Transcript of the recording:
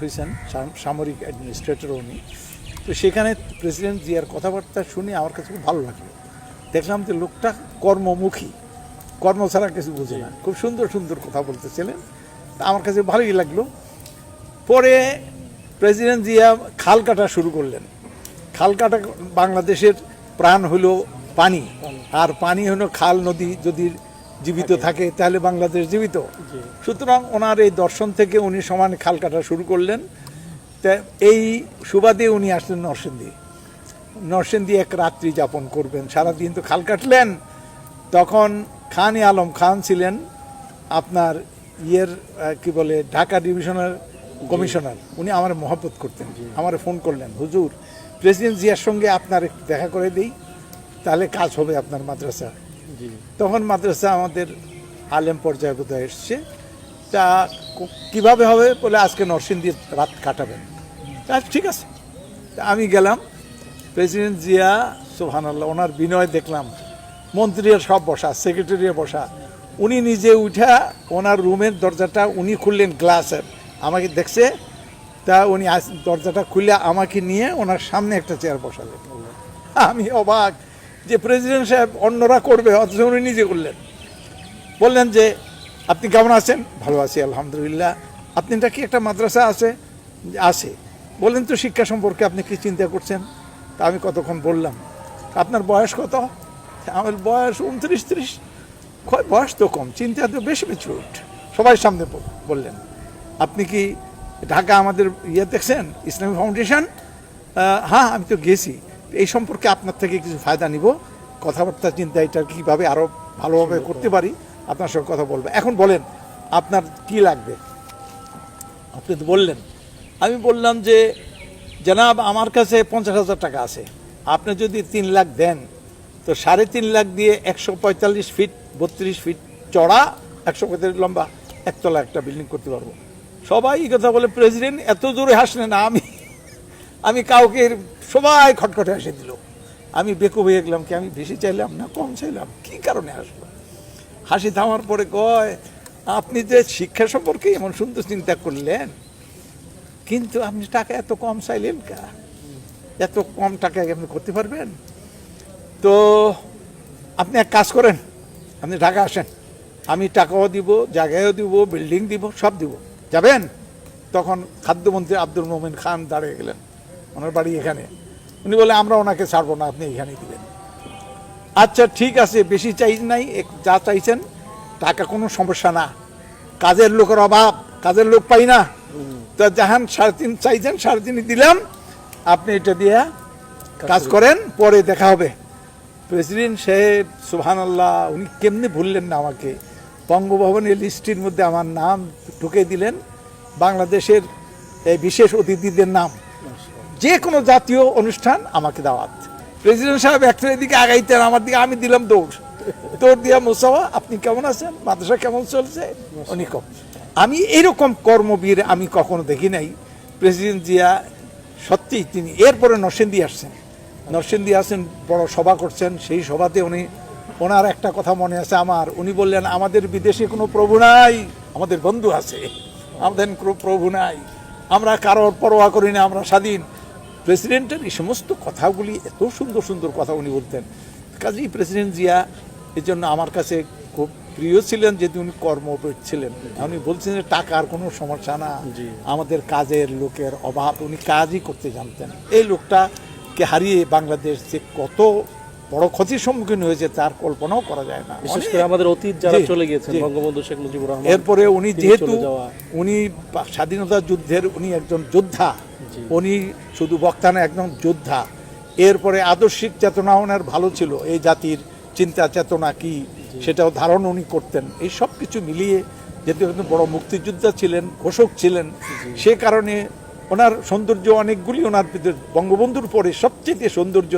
হয়েছেন সামরিক অ্যাডমিনিস্ট্রেটর উনি। তো সেখানে প্রেসিডেন্ট জিয়ার কথাবার্তা শুনে আমার কাছে খুব ভালো লাগল। দেখলাম যে লোকটা কর্মমুখী, কর্ম ছাড়া কিছু বুঝে না। খুব সুন্দর সুন্দর কথা বলতেছিলেন। তা আমার কাছে ভালোই লাগল। পরে প্রেসিডেন্ট জিয়া খাল কাটা শুরু করলেন। খাল কাটা বাংলাদেশের প্রাণ হলো পানি। আর পানি হলো খাল, নদী, যদি জীবিত থাকে। তাহলে বাংলাদেশ জীবিত। সুতরাং ওনার এই দর্শন থেকে উনি সমান খাল কাটা শুরু করলেন। তা এই সুবাদে উনি আসলেন নরসিংদী। নরসিংদী এক রাত্রি যাপন করবেন। সারাদিন তো খাল কাটলেন। তখন খান আলম খান ছিলেন আপনার ইয়ের কি বলে ঢাকা ডিভিশনাল কমিশনার। উনি আমার মহব্বত করতেন। আমার ফোন করলেন হুজুর প্রেসিডেন্ট জিয়ার সঙ্গে আপনার একটু দেখা করে দিই। তাহলে কাজ হবে আপনার মাদ্রাসা তখন মাদ্রাসা আমাদের আলেম পর্যায়ে বোধহয় এসছে। তা কীভাবে হবে বলে আজকে নরসিংদীর রাত কাটাবেন। তা ঠিক আছে। আমি গেলাম। প্রেসিডেন্ট জিয়া সোহানাল্লাহ ওনার বিনয় দেখলাম। মন্ত্রীরা সব বসা সেক্রেটারিয়া বসা। উনি নিজে উঠা, ওনার রুমের দরজাটা উনি খুললেন গ্লাসের। আমাকে দেখছে, তা উনি দরজাটা খুলে আমাকে নিয়ে ওনার সামনে একটা চেয়ার বসালেন। আমি অবাক যে প্রেসিডেন্ট সাহেব অন্যরা করবে, অথচ উনি নিজে করলেন। বললেন যে, আপনি কেমন আছেন? ভালো আছি, আলহামদুলিল্লাহ। আপনারটা কি একটা মাদ্রাসা আছে? আছে। বললেন তো শিক্ষা সম্পর্কে আপনি কি চিন্তা করছেন? তা আমি কতক্ষণ বললাম? আপনার বয়স কত? আমার বয়স উনত্রিশ, ত্রিশ। বয়স তো কম, চিন্তা তো বেশি মেচুর সবাই সামনে বললেন। আপনি কি ঢাকা আমাদের ইয়ে দেখছেন? ইসলামী ফাউন্ডেশন হ্যাঁ আমি তো গেছি। এই সম্পর্কে আপনার থেকে কিছু ফায়দা নিব। কথাবার্তা চিন্তা এটা কীভাবে আরও ভালোভাবে করতে পারি আপনার সঙ্গে কথা বলব। এখন বলেন আপনার কি লাগবে? আপনি তো বললেন। আমি বললাম যে জনাব আমার কাছে পঞ্চাশ হাজার টাকা আছে। আপনি যদি তিন লাখ দেন তো সাড়ে তিন লাখ দিয়ে একশো পঁয়তাল্লিশ ফিট বত্রিশ ফিট চড়া একশো পঁয়তাল্লিশ লম্বা একতলা একটা বিল্ডিং করতে পারব। সবাই কথা বলে প্রেসিডেন্ট এত জোরে হাসলেন না আমি আমি কাউকে সবাই খটখটে হাসি দিল। আমি বেকুব হয়ে গেলাম কি, আমি বেশি চাইলাম না, কম চাইলাম? কি কারণে আসলো হাসি থামার পরে কয়, আপনি যে শিক্ষা সম্পর্কে এমন সুন্দর চিন্তা করলেন, কিন্তু আপনি টাকা এত কম চাইলেন কা? এত কম টাকায় আপনি করতে পারবেন? তো আপনি এক কাজ করেন, আপনি ঢাকা আসেন। আমি টাকাও দিব, জায়গায়ও দিব, বিল্ডিং দিব, সব দিব। যাবেন? তখন খাদ্যমন্ত্রী আব্দুল মোমিন খান দাঁড়িয়ে গেলেন। ওনার বাড়ি এখানে। উনি বলে আমরা ওনাকে ছাড়বো না আপনি এখানেই দিবেন। আচ্ছা ঠিক আছে বেশি চাই নাই যা চাইছেন টাকা কোনো সমস্যা না। কাজের লোকের অভাব কাজের লোক পাই না। তো যাহান সাড়ে তিন চাইছেন সাড়ে তিনই দিলাম। আপনি এটা দিয়ে কাজ করেন পরে দেখা হবে। প্রেসিডেন্ট সাহেব সুহান আল্লাহ উনি কেমনি ভুললেন না আমাকে। বঙ্গভবনের লিস্টির মধ্যে আমার নাম ঢুকে দিলেন। বাংলাদেশের এই বিশেষ অতিথিদের নাম। যে কোনো জাতীয় অনুষ্ঠান আমাকে দাওয়াত। প্রেসিডেন্ট সাহেব একটা দিকে আগাইতেন, আমার দিকে আমি দিলাম দৌড়। দৌড় দিয়া মোসাওয়া, আপনি কেমন আছেন? মাদ্রাসা কেমন চলছে? উনি কম। আমি এরকম কর্মবীর আমি কখনো দেখি নাই। প্রেসিডেন্ট জিয়া, সত্যিই তিনি এরপরে নরসিংদী আসছেন। নরসিংদী আসছেন, বড় সভা করছেন। সেই সভাতে উনি, ওনার একটা কথা মনে আছে আমার। উনি বললেন, আমাদের বিদেশে কোনো প্রভু নাই, আমাদের বন্ধু আছে। আমাদের কোনো প্রভু নাই। আমরা কারোর পরোয়া করি না, আমরা স্বাধীন। প্রেসিডেন্টের এই সমস্ত কথাগুলি এত সুন্দর সুন্দর কথা উনি বলতেন। কাজেই প্রেসিডেন্ট জিয়া এই জন্য আমার কাছে খুব প্রিয় ছিলেন যেহেতু উনি কর্মপেট ছিলেন। উনি বলছেন যে টাকার কোনো সমস্যা না। আমাদের কাজের লোকের অভাব উনি কাজই করতে জানতেন। এই লোকটাকে হারিয়ে বাংলাদেশ যে কত বড় ক্ষতির সম্মুখীন হয়েছে তার কল্পনাও করা যায় না। বিশেষ করে আমাদের অতীত যারা চলে গিয়েছেন বঙ্গবন্ধু শেখ মুজিবুর রহমান এরপরে উনি যেহেতু উনি স্বাধীনতা যুদ্ধের উনি একজন যোদ্ধা। উনি শুধু বক্তা না একদম যোদ্ধা। এরপরে আদর্শিক চেতনা ওনার ভালো ছিল এই জাতির চিন্তা চেতনা কি সেটাও ধারণ উনি করতেন। এই সব কিছু মিলিয়ে যেহেতু কিন্তু বড় মুক্তিযোদ্ধা ছিলেন ঘোষক ছিলেন সে কারণে ওনার সৌন্দর্য অনেকগুলি ওনার বঙ্গবন্ধুর পরে সবচেয়ে সৌন্দর্য